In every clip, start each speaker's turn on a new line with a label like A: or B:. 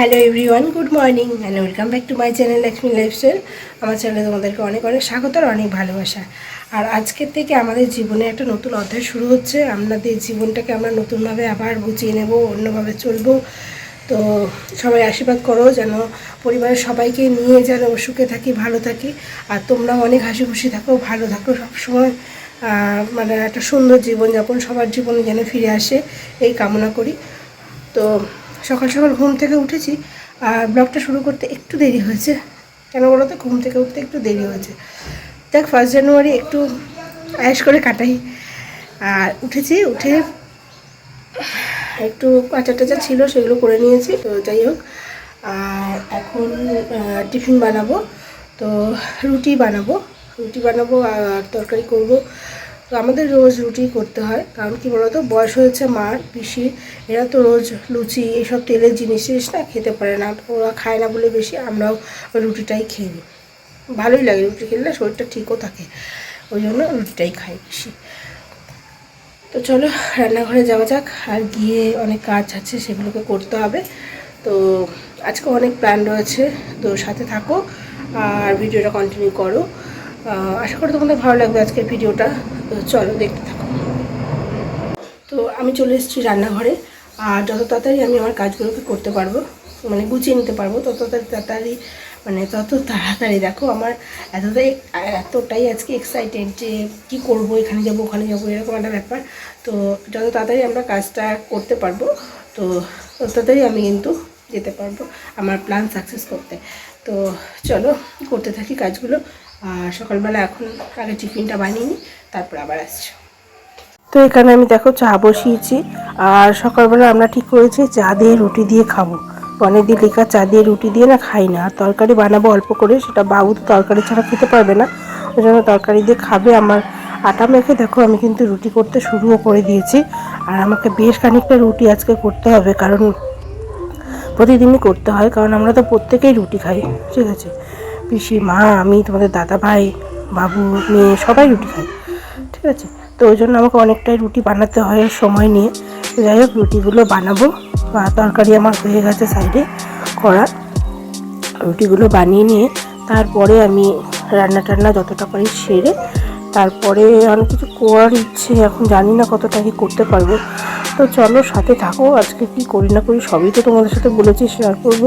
A: Hello everyone good morning and welcome back to my channel Lakshmi lifestyle আমার চ্যানেলে তোমাদেরকে অনেক অনেক স্বাগত আর অনেক ভালোবাসা। আর আজকের থেকে আমাদের জীবনে একটা নতুন অধ্যায় শুরু হচ্ছে। আমাদের জীবনটাকে আমরা নতুনভাবে আবার গুছিয়ে নেব, অন্যভাবে চলবো। তো সবাই আশীর্বাদ করো যেন পরিবারের সবাইকে নিয়ে যেন সুখে থাকি, ভালো থাকি। আর তোমরাও অনেক হাসি খুশি থাকো, ভালো থাকো সবসময়। মানে একটা সুন্দর জীবনযাপন, সবার জীবনে যেন ফিরে আসে, এই কামনা করি। তো সকাল সকাল ঘুম থেকে উঠেছি আর ব্লগটা শুরু করতে একটু দেরি হয়েছে। কেন বলো তো? ঘুম থেকে উঠতে একটু দেরি হয়েছে। দেখ ফার্স্ট জানুয়ারি একটু আয়েস করে কাটাই। আর উঠেছি, উঠে একটু কাঁচা টাচা ছিল, সেগুলো করে নিয়েছি। তো যাই হোক, আর এখন টিফিন বানাবো। তো রুটি বানাবো। রুটি বানাবো আর তরকারি করব। তো আমাদের রোজ রুটি করতে হয়, কারণ কি বলতো, বয়স হয়েছে মার, পিসি, এরা তো রোজ লুচি, এইসব তেলের জিনিস জিনিস না খেতে পারে না ওরা খায় না বলে বেশি, আমরাও রুটিটাই খেয়ে নিই। ভালোই লাগে রুটি খেলে শরীরটা ঠিকও থাকে, ওই জন্য রুটিটাই খাই বেশি। তো চলো, রান্নাঘরে যাওয়া যাক, আর গিয়ে অনেক কাজ আছে, সেগুলোকে করতে হবে। তো আজকে অনেক প্ল্যান রয়েছে, তো সাথে থাকো, আর ভিডিওটা কন্টিনিউ করো। আশা করি তোমাদের ভালো লাগবে আজকের ভিডিওটা। তো চলো দেখতে থাকো। তো আমি চলে এসেছি রান্নাঘরে, আর যত তাড়াতাড়ি আমি আমার কাজগুলোকে করতে পারব মানে গুছিয়ে নিতে পারব, তত তাড়াতাড়ি মানে তত তাড়াতাড়ি। দেখো আমার এতটাই এতটাই আজকে এক্সাইটেড যে কি করব, এখানে যাব, ওখানে যাব, এরকম একটা ব্যাপার। তো যত তাড়াতাড়ি আমরা কাজটা করতে পারব, তো তত তাড়াতাড়ি আমি কিন্তু যেতে পারব আমার প্ল্যান সাকসেস করতে। তো চলো, করতে থাকি কাজগুলো। আর সকালবেলা এখন আগে টিফিনটা বানিয়ে নিই। তারপর আবার আসছি। তো এখানে আমি দেখো চা বসিয়েছি, আর সকালবেলা আমরা ঠিক করেছি চা দিয়ে রুটি দিয়ে খাব। অনেকদিন লেখা চা দিয়ে রুটি দিয়ে না খাই না, আর তরকারি বানাবো অল্প করে, সেটা বাবু তো তরকারি ছাড়া খেতে পারবে না। ওই জন্য তরকারি দিয়ে খাবে। আমার আটা মেখে দেখো আমি কিন্তু রুটি করতে শুরুও করে দিয়েছি, আর আমাকে বেশ খানিকটা রুটি আজকে করতে হবে, কারণ প্রতিদিনই করতে হয়, কারণ আমরা তো প্রত্যেকেই রুটি খাই, ঠিক আছে? পিসি মা আমি, তোমাদের দাদা ভাই বাবু, মেয়ে, সবাই রুটি খাই। ঠিক আছে? তো ওই জন্য আমাকে অনেকটাই রুটি বানাতে হয় সময় নিয়ে। যাই হোক, রুটিগুলো বানাবো। বা তরকারি আমার হয়ে গেছে সাইডে করা। রুটিগুলো বানিয়ে নিয়ে তারপরে আমি রান্না টান্না যতটা পারি সেরে তারপরে অনেক কিছু করার ইচ্ছে, এখন জানি না কতটা কি করতে পারব। তো চলো সাথে থাকো। আজকে কি করি না করি সবই তো তোমাদের সাথে বলেছি শেয়ার করব।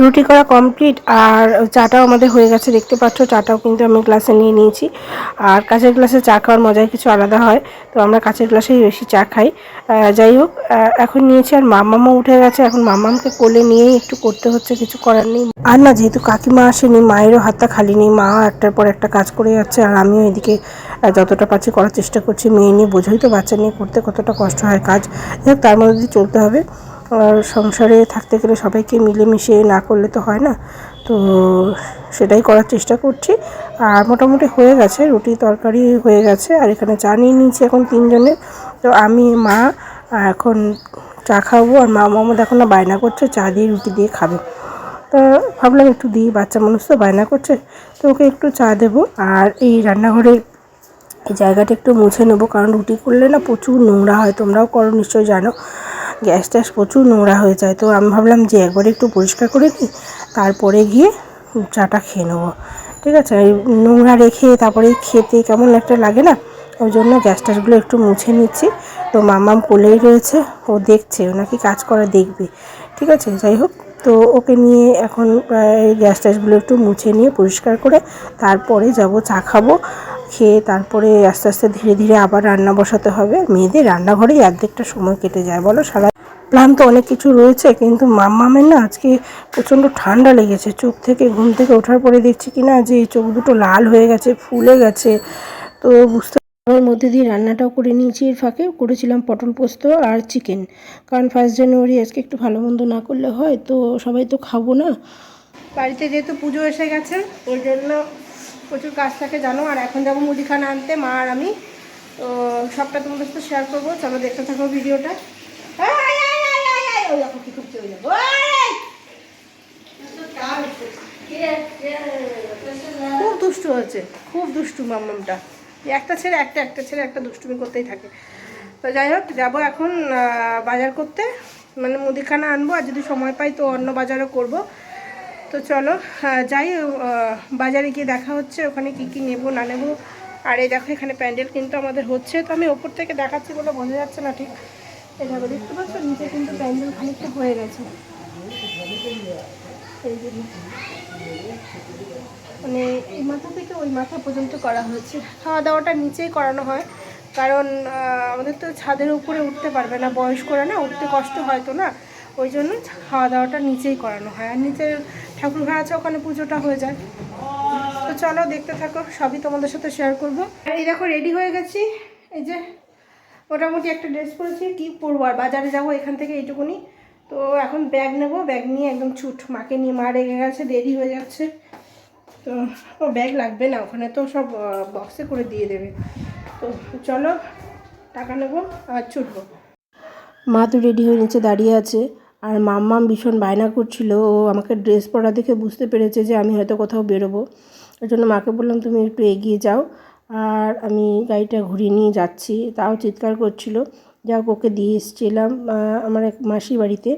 A: রুটি করা কমপ্লিট আর চাটাও আমাদের হয়ে গেছে, দেখতে পাচ্ছ চাটাও কিন্তু আমি গ্লাসে নিয়ে নিয়েছি। আর কাঁচের গ্লাসে চা খাওয়ার মজাই কিছু আলাদা হয়, তো আমরা কাঁচের গ্লাসেই বেশি চা খাই। যাই হোক এখন নিয়েছি আর মামামা উঠে গেছে, এখন মামামকে কোলে নিয়েই একটু করতে হচ্ছে, কিছু করার নেই। আর না, যেহেতু কাকিমা আসেনি, মায়েরও হাতটা খালি নেই, মা একটার পর একটা কাজ করে যাচ্ছে, আর আমিও এদিকে যতটা পারছি করার চেষ্টা করছি, মেয়ে নিয়ে বোঝোই তো বাচ্চা নিয়ে করতে কতটা কষ্ট হয় কাজ। যাই তার মধ্যে দিয়ে চলতে হবে। আর সংসারে থাকতে গেলে সবাইকে মিলেমিশে না করলে তো হয় না। তো সেটাই করার চেষ্টা করছি। আর মোটামুটি হয়ে গেছে, রুটি তরকারি হয়ে গেছে, আর এখানে চা নিয়ে নিয়েছি এখন তিনজনে। তো আমি, মা এখন চা খাব, আর মা মামা দেখো না বায়না করছে, চা দিয়ে রুটি দিয়ে খাবে। তো ভাবলাম একটু দিই, বাচ্চা মানুষ তো বায়না করছে, তো ওকে একটু চা দেবো, আর এই রান্নাঘরে এই জায়গাটা একটু মুছে নেব, কারণ রুটি করলে না প্রচুর নোংরা হয়, তোমরাও করো, নিশ্চয়ই জানো। গ্যাস ট্যাস প্রচুর নোংরা হয়ে যায়। তো আমি ভাবলাম যে একবার একটু পরিষ্কার করে নিই, তারপরে গিয়ে চাটা খেয়ে নেব। ঠিক আছে? নোংরা রেখে তারপরে খেতে কেমন একটা লাগে না, ওই জন্য গ্যাস ট্যাসগুলো একটু মুছে নিচ্ছি। তো মামাম কোলেই রয়েছে, ও দেখছে, ও নাকি কাজ করা, দেখবে। ঠিক আছে? যাই হোক, তো ওকে নিয়ে এখন গ্যাস ট্যাসগুলো একটু মুছে নিয়ে পরিষ্কার করে তারপরে যাব চা খাব। খেয়ে তারপরে আস্তে আস্তে ধীরে ধীরে আবার রান্না বসাতে হবে। মেয়েদের রান্নাঘরেই অর্ধেকটা সময় কেটে যায়, বলো? সারা প্ল্যান তো অনেক কিছু রয়েছে, কিন্তু মাম্মামের না আজকে প্রচণ্ড ঠান্ডা লেগেছে। চোখ থেকে, ঘুম থেকে ওঠার পরে দেখছি কি না যে চোখ দুটো লাল হয়ে গেছে, ফুলে গেছে। তো বুঝতে ওর মধ্যে দিয়ে রান্নাটাও করে নিয়েছি এর ফাঁকে। করেছিলাম পটল পোস্ত আর চিকেন। কারণ ফার্স্ট জানুয়ারি আজকে একটু ভালো মন্দ না করলে হয়, তো সবাই তো খাব না। বাড়িতে যেহেতু পুজো এসে গেছে, ওই জন্য প্রচুর কাজ থাকে, জানো। আর এখন যাব মুদিখানা আনতে, মা আর আমি। তো সবটা তোমাদের সাথে শেয়ার করব। চলো দেখতে থাকো ভিডিওটা। খুব দুষ্টু হচ্ছে খুব দুষ্টু মাম্মামটা একটা ছেলে, একটা একটা ছেলে, একটা দুষ্টুমি করতেই থাকে। তো যাই হোক, যাব এখন বাজার করতে। মানে মুদিখানা আনব, আর যদি সময় পাই তো অন্য বাজারও করব। তো চলো যাই বাজারে গিয়ে দেখা হচ্ছে, ওখানে কি কি নেব, না নেব। আর এই দেখো, এখানে প্যান্ডেল কিন্তু আমাদের হচ্ছে। তো আমি ওপর থেকে দেখাচ্ছি বলে বোঝা যাচ্ছে না ঠিক। দেখো, দেখতে পাচ্ছ? নিচে কিন্তু প্যান্ডেল খানিকটা হয়ে গেছে। মানে এই মাথা থেকে ওই মাথা পর্যন্ত করা হয়েছে। খাওয়া দাওয়াটা নিচেই করানো হয়, কারণ আমাদের তো ছাদের উপরে উঠতে পারবে না। বয়স্করা না, উঠতে কষ্ট হয় তো না। ওই জন্য খাওয়া দাওয়াটা নিচেই করানো হয়। আর নিচে ঠাকুর ঘর আছে, ওখানে পুজোটা হয়ে যায়। তো চলো দেখতে থাকো, সবই তোমাদের সাথে শেয়ার করব। এই দেখো রেডি হয়ে গেছি। এই যে, মোটামুটি একটা ড্রেস পরেছি, কি পরবো আর? বাজারে যাব এখান থেকে এইটুকুনি। তো এখন ব্যাগ নেব ব্যাগ নিয়ে একদম ছুট, মাকে নিয়ে মা রেগে গেছে, দেরি হয়ে যাচ্ছে। তো ও ব্যাগ লাগবে না, ওখানে তো সব বক্সে করে দিয়ে দেবে। তো চলো, টাকা নেব আর ছুটবো। মা তো রেডি হয়ে নিচে দাঁড়িয়ে আছে। আর মাম্মাম ভীষণ বায়না করছিল। ও আমাকে ড্রেস পরা দেখে বুঝতে পেরেছে যে আমি হয়তো কোথাও বেরোবো। ওই জন্য মাকে বললাম, তুমি একটু এগিয়ে যাও। আর আমি গাড়িটা ঘুরিয়ে নিয়ে যাচ্ছি। তাও চিৎকার করছিল। যা ওকে দিয়ে এসেছিলাম আমার এক মাসি বাড়িতে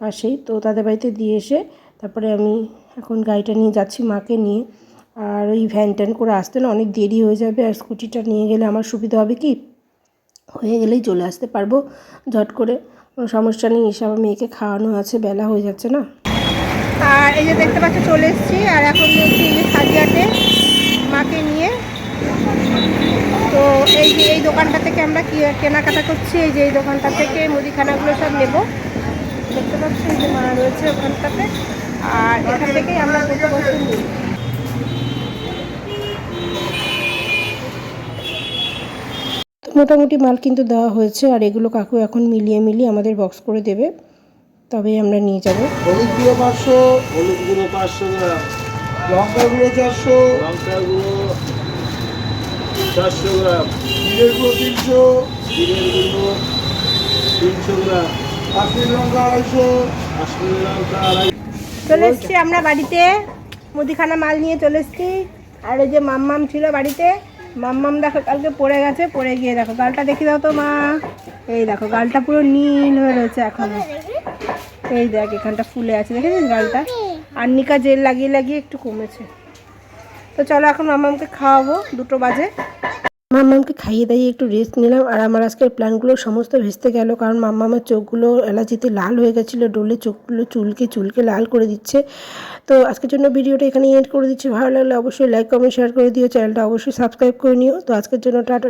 A: পাশেই। তো তাদের বাড়িতে দিয়ে এসে তারপরে আমি এখন গাড়িটা নিয়ে যাচ্ছি মাকে নিয়ে। আর ওই ভ্যান ট্যান করে আসতে না অনেক দেরি হয়ে যাবে। আর স্কুটিটা নিয়ে গেলে আমার সুবিধা হবে কি? হয়ে গেলেই চলে আসতে পারব ঝট করে। সমস্যা নেই, এসব মেয়েকে খাওয়ানো আছে, বেলা হয়ে যাচ্ছে না। আর এই যে দেখতে পাচ্ছ, চলে এসেছি, আর এখন নিয়েছি এই যে সাজিয়াটে মাকে নিয়ে। তো এই যে এই দোকানটা থেকে আমরা কেনাকাটা করছি, এই যে এই দোকানটা থেকে মুদিখানাগুলো সব নেব। দেখতে পাচ্ছি যে মা রয়েছে ওখানটাতে, আর এখান থেকেই আমরা মোটামুটি মাল কিন্তু দেওয়া হয়েছে আর এগুলো কাকু এখন মিলিয়ে মিলিয়ে আমাদের বক্স করে দেবে। তবেই আমরা নিয়ে যাব।
B: হলুদ গুঁড়ো পাঁচশো
C: হলুদ গুঁড়ো পাঁচশো গ্রাম।
B: লঙ্কা গুঁড়ো চারশো
C: লঙ্কা গুঁড়ো চারশো গ্রাম।
B: জিরের গুঁড়ো তিনশো
C: জিরের গুঁড়ো তিনশো গ্রাম।
B: কাশ্মীর লঙ্কা আড়াইশো।
C: কাশ্মীরি লঙ্কা আড়াই
A: চলে এসেছি আমরা বাড়িতে। মুদিখানা মাল নিয়ে চলে এসেছি। আর এই যে মাম্মাম ছিল বাড়িতে। মাম্মাম দেখো কালকে পড়ে গেছে, পড়ে গিয়ে দেখো। গালটা দেখি দাও তো মা। এই দেখো, গালটা পুরো নীল হয়ে রয়েছে এখনও। এই দেখ, এখানটা ফুলে আছে, দেখেছিস গালটা? আর নিকা জেল লাগিয়ে লাগিয়ে একটু কমেছে। তো চলো এখন মাম্মামকে খাওয়াবো, দুটো বাজে। মাম্মামকে খাইয়ে দাইয়ে একটু রেস্ট নিলাম আর আমার আজকের প্ল্যানগুলো সমস্ত ভেস্তে গেল কারণ মাম্মামের চোখগুলো এলাচিতে লাল হয়ে গেছিল, ডোলে চোখগুলো চুলকে চুলকে লাল করে দিচ্ছে। তো আজকের জন্য ভিডিওটা এখানে এড করে দিচ্ছি। ভালো লাগলে অবশ্যই লাইক কমেন্ট শেয়ার করে দিও। চ্যানেলটা অবশ্যই সাবস্ক্রাইব করে নিও। তো আজকের জন্য টাটা।